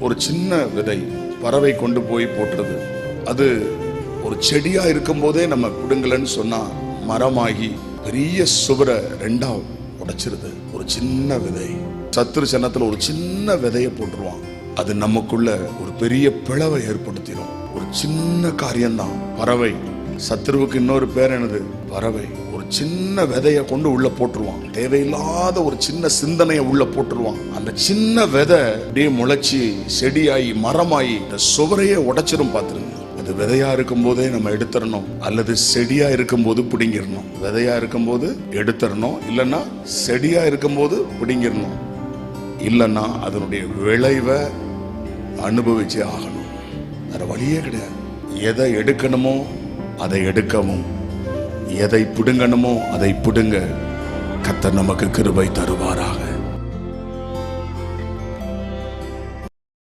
ஒரு சின்ன விதை பறவை கொண்டு போய் போட்டுறது அது ஒரு செடியா இருக்கும்போதே நம்ம பிடுங்கலன்னு சொன்னா மரமாகி பெரிய சுவரை ரெண்டா உடைச்சிருது. ஒரு சின்ன விதை. சத்துரு சன்னத்துல ஒரு சின்ன விதையை போட்டுருவான். அது நமக்குள்ள ஒரு பெரிய பிளவை ஏற்படுத்திடும். ஒரு சின்ன காரியம்தான். பறவை. சத்ருவுக்கு இன்னொரு பேர் என்னது? பறவை. ஒரு சின்ன விதைய கொண்டு உள்ள போட்டுருவான். தேவையில்லாத ஒரு சின்ன சிந்தனையை உள்ள போட்டுருவான். அந்த சின்ன விதை அப்படியே முளைச்சி செடியாகி மரமாயி இந்த சுவரையே உடைச்சிரும் பார்த்துருங்க. அது விதையா இருக்கும் போதே நம்ம எடுத்துடணும். அல்லது செடியா இருக்கும்போது பிடிங்கிடணும். விதையா இருக்கும்போது எடுத்துடணும். இல்லைன்னா செடியா இருக்கும்போது பிடிங்கிடணும். இல்லைன்னா அதனுடைய விளைவை அனுபவிச்சே ஆகணும். வேற வழியே கிடையாது. எதை எடுக்கணுமோ அதை எடுக்கவும். எதை பிடுங்கணுமோ அதை பிடுங்க. கத்தர் நமக்கு கிருபை தருவாராக.